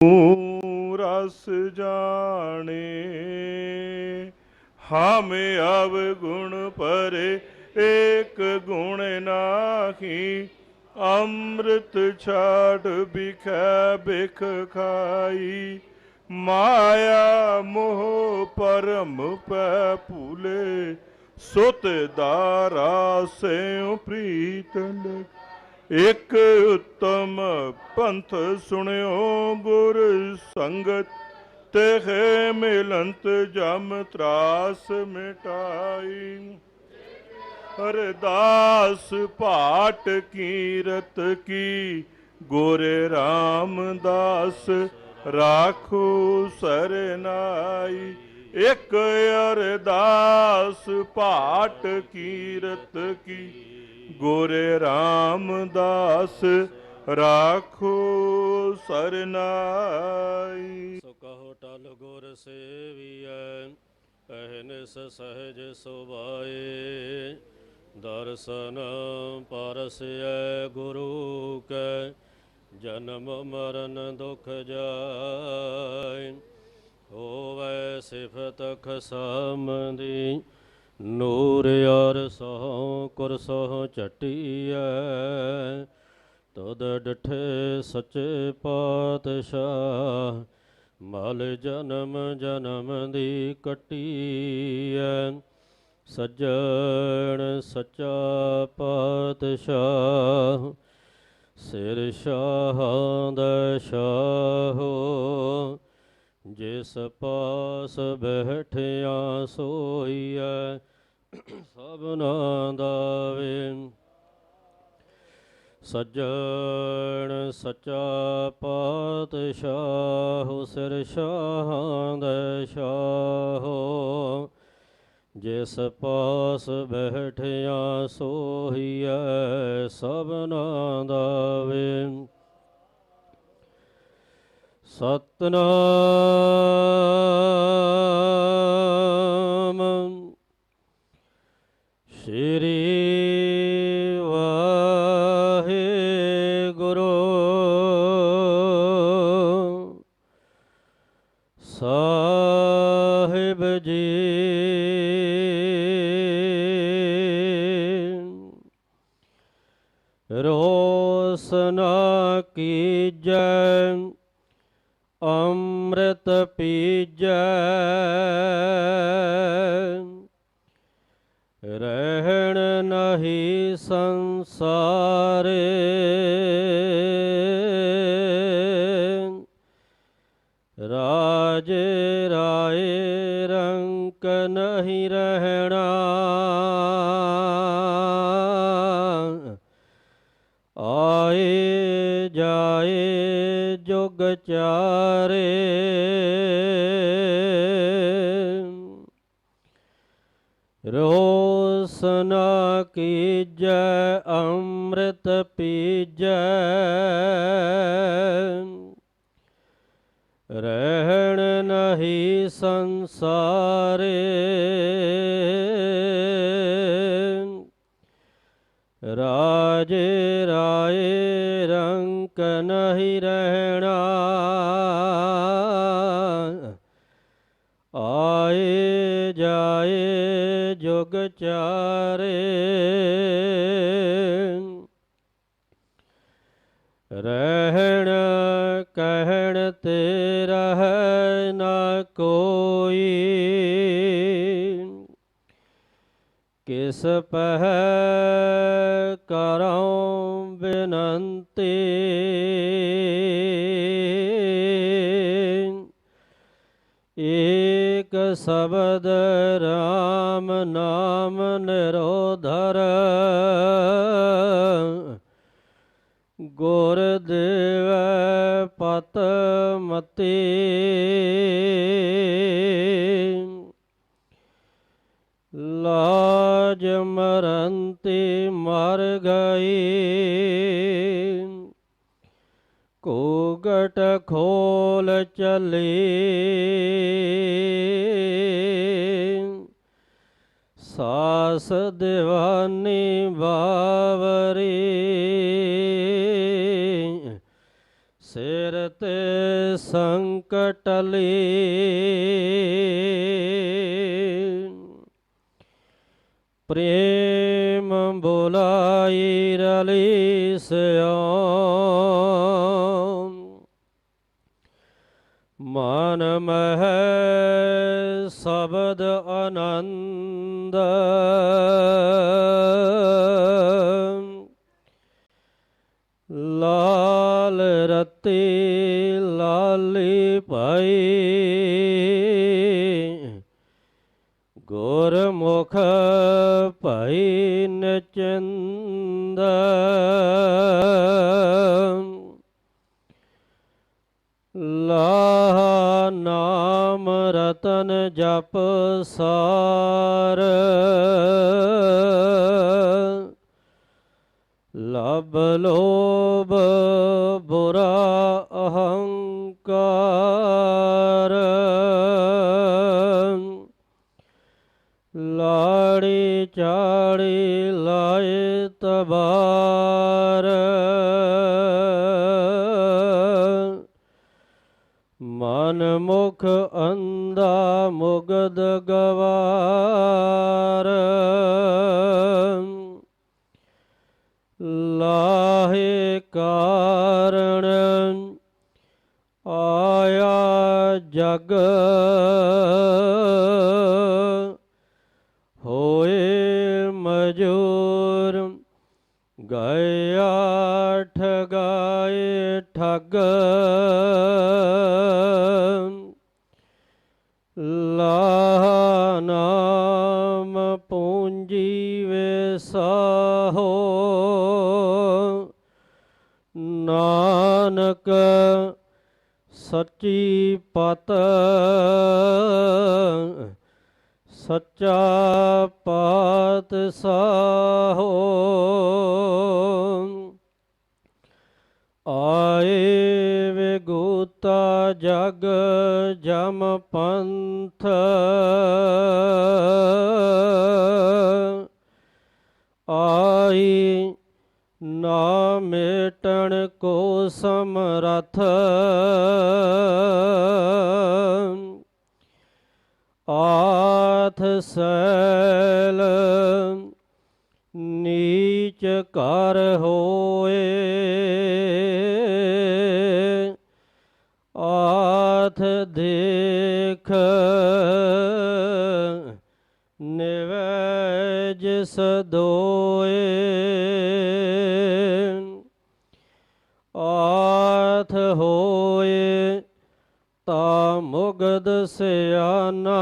ਤੂੰ ਰਸ ਜਾਣੇ, ਹਮ ਅਵ ਗੁਣ ਪਰੇ, ਏਕ ਗੁਣ ਨਾਹੀ, ਅੰਮ੍ਰਿਤ ਛਾੜ ਬਿਖੈ ਬਿਖ ਖਾਈ। ਮਾਇਆ ਮੋਹ ਪਰਮ ਪੈ ਭੂਲੇ, ਸੁਤ ਦਾਰਾ ਸਿਉ ਪ੍ਰੀਤ ਲਗ ਇਕ ਉਤਮ ਪੰਥ ਸੁਣਿਓ ਗੁਰ ਸੰਗਤ, ਤੇਹੇ ਮਿਲੰਤ ਜਮ ਤਰਾਸ ਮਿਟਾਈ। ਅਰਦਾਸ ਪਾਟ ਕੀਰਤ ਕੀ, ਗੋਰੇ ਰਾਮਦਾਸ ਰਾਖੂ ਸਰਨਾਈ। ਇਕ ਅਰਦਾਸ ਪਾਟ ਕੀਰਤ ਕੀ ਗੋਰੇ ਰਾਮਦਾਸ ਰਾਖੋ ਸਰਨਾਈ। ਸੋ ਕਹੋ ਟਲ ਗੁਰ ਸੇਵੀਐ ਅਹਨਿਸ ਸਹਜ ਸੁਭਾਏ। ਦਰਸ਼ਨ ਪਰਸੈ ਗੁਰੂ ਕੈ, ਜਨਮ ਮਰਨ ਦੁਖ ਜਾਏ। ਹੋਵੇ ਸਿਫਤ ਖਸਮ ਦੀ ਨੂਰ ਅਰ ਸੋ ਕੁਰਸੋ ਚਟੀਐ ਤਦ ਡਠੇ ਸੱਚੇ ਪਾਤਸ਼ਾਹ, ਮਲ ਜਨਮ ਜਨਮ ਦੀ ਕਟੀਐ। ਸੱਜਣ ਸੱਚਾ ਪਾਤਸ਼ਾਹ, ਸਿਰ ਸ਼ਾਹਾਂ ਦਾ ਸ਼ਾਹੋ ਜਿਸ ਪਾਸ ਬੈਠਿਆ ਸੋਈਐ ਸਭਨਾ ਦਾ ਸੱਜਣ ਸੱਚਾ ਪਾਤਸ਼ਾਹ, ਸਿਰ ਸ਼ਾਹਾਂ ਦੇ ਸ਼ਾਹੋ। ਜਿਸ ਪਾਸ ਬੈਠਿਆ ਸੋਹੀਐ ਸਭਨਾ ਦਾ ਸਤਨਾਮ। ਸ਼੍ਰੀ ਵਾਹਿਗੁਰੂ। ਸਾਹਿਬ ਜੀ। ਰੋਸਨਾ ਕੀਜੈ। ਅੰਮ੍ਰਿਤ ਪੀਜੈ ਰਹਿਣ ਨਹੀਂ ਸੰਸਾਰੇ। ਰਾਜ ਰਾਏ ਰੰਕ ਨਹੀਂ ਰਹਿਣਾ। ਆਏ ਜਾਏ ਜੁਗ ਚਾਰੇ। ਰੋਸਨਾ ਕੀਜੈ ਅੰਮ੍ਰਿਤ ਪੀਜੈ। ਰਹਿਣ ਨਹੀਂ ਸੰਸਾਰੇ। ਰਾਜੇ ਰਾਏ ਰੰਕ ਨਹੀਂ ਰਹਿਣਾ। ਆਏ ਜਾਏ ਜੁਗ ਚਾਰੇ। ਰਹਿਣ ਕਹਿਣ ਤੇ ਰਹਿ ਨਾ ਕੋਈ। ਕਿਸ ਪਹਿ ਕਰਉ ਬਿਨੰਤੀ। ਚਲੀ। ਸਾਸ ਦਿਵਾਨੀ ਬਾਵਰੀ। ਸਿਰ ਤੇ ਸੰਕਟ ਲੀ। ਪ੍ਰੇਮ ਬੁਲਾਈ ਰਲੀ ਸਿਆਮ ਮਨ ਮਹਿ ਸ਼ਬਦ ਆਨੰਦ। ਲਾਲ ਰਤੀ ਲਾਲੀ ਭਾਈ ਗੁਰਮੁਖ ਭਾਈ ਨਚੰਦ। ਜਪ ਸਾਰ। ਲਬ ਲੋਭ ਬੁਰਾ ਅਹੰਕਾਰ। ਲਾੜੀ ਚਾੜੀ ਲਾਏ ਤਬਾਰ। ਮੁਖ ਅੰਧਾ ਮੁਗਦ ਗਵਾਰ। ਲਾ ਨਾਮ ਪੂੰਜੀ ਵਿਸਾਹੋ ਨਾਨਕ ਸੱਚੀ ਪਤ ਸੱਚਾ ਪਾਤ ਸਾਹੋ ਆਏ ਵਿਗੂਤਾ ਜਗ ਜਮ ਪੰਥ। ਆਈ ਨਾ ਮੇਟਣ ਕੋ ਸਮਰਥ ਆਥ ਸੈਲ ਨੀਚ ਕਰ ਹੋਏ। ਦੇਖ ਨਿਵੈਜ ਸਦੋਏ। ਆਥ ਹੋਏ ਤਾ ਮੁਗਦ ਸਿਆਨਾ।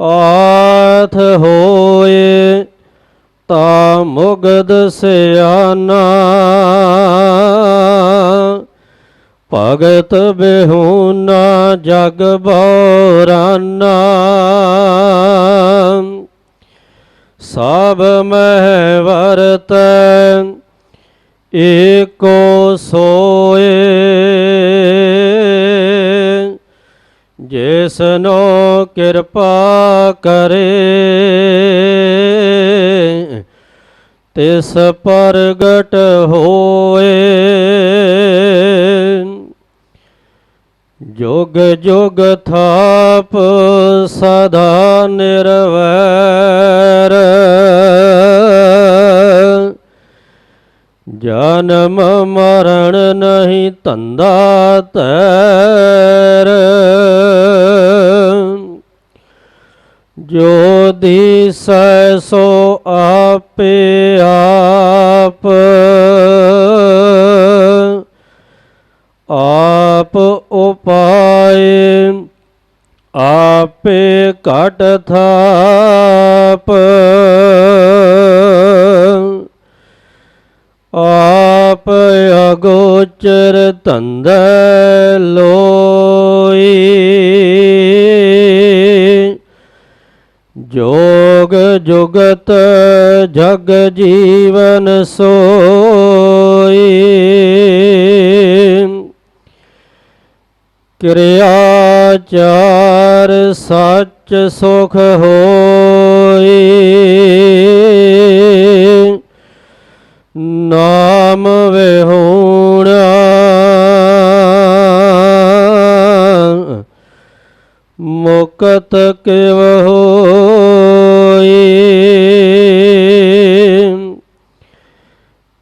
ਆਥ ਹੋਏ ਤਾ ਮੁਗਦ ਸਿਆਨਾ। ਭਗਤ ਬਿਹੂਨਾ ਜਗ ਬੋਰਾਨਾ। ਸਭ ਮਹਿ ਵਰਤੈ, ਏਕੋ ਸੋਏ। ਜਿਸਨੋ ਕਿਰਪਾ ਕਰੇ, ਤਿਸ ਪ੍ਰਗਟ ਹੋਏ। ਜੁਗ ਜੋਗ ਥਾਪ ਸਦਾ ਨਿਰਵੈਰ। ਜਨਮ ਮਰਨ ਨਹੀਂ ਤੰਦਾ ਤੈਰ। ਜੋ ਦਿਸੈ ਸੋ ਆਪੇ ਆਪ। ਆਪ ਉਪਾਏ ਆਪੇ ਘਟ ਥਾਪ। ਆਪ ਅਗੋਚਰ ਤੰਦ ਲੋਈ। ਜੋਗ ਜੁਗਤ ਜਗ ਜੀਵਨ ਸੋਈ। ਕਿਰਿਆ ਚਾਰ ਸੱਚ ਸੁਖ ਹੋਈ। ਨਾਮ ਨਾਮ ਵਿਹੂਣਾ ਮੁਕਤ ਕਿਵ ਹੋਈ।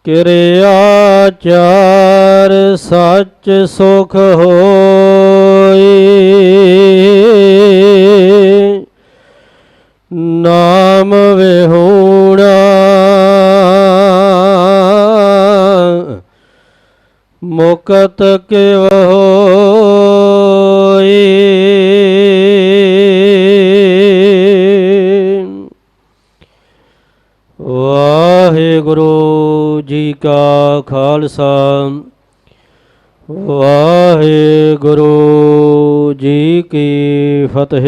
ਕਿਰਿਆ ਚਾਰ ਸੱਚ ਸੁਖ ਹੋਈ। ਨਾਮ ਵਿਹੂਣਾ ਮੁਕਤ ਕਿਵ ਹੋਈ ਵਾਹਿਗੁਰੂ ਜੀ ਕਾ ਖਾਲਸਾ। ਵਾਹਿਗੁਰੂ ਜੀ ਕੀ ਫਤਿਹ।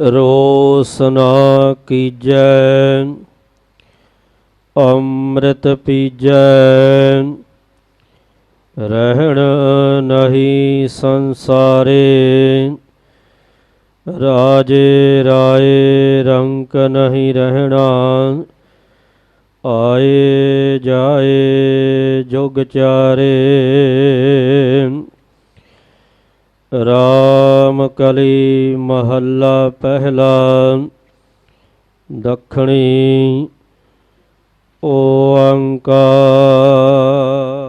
ਰੋਸਨਾ ਕੀਜੈ ਅੰਮ੍ਰਿਤ ਪੀਜੈ। ਰਹਿਣ ਨਹੀਂ ਸੰਸਾਰੇ। ਰਾਜੇ ਰਾਏ ਰੰਕ ਨਹੀਂ ਰਹਿਣਾ। ਆਏ ਜਾਏ ਜੁਗ ਚਾਰੇ। ਰਾਮ ਕਲੀ ਮਹੱਲਾ ਪਹਿਲਾ। ਦਖਣੀ ਓੰਕਾਰ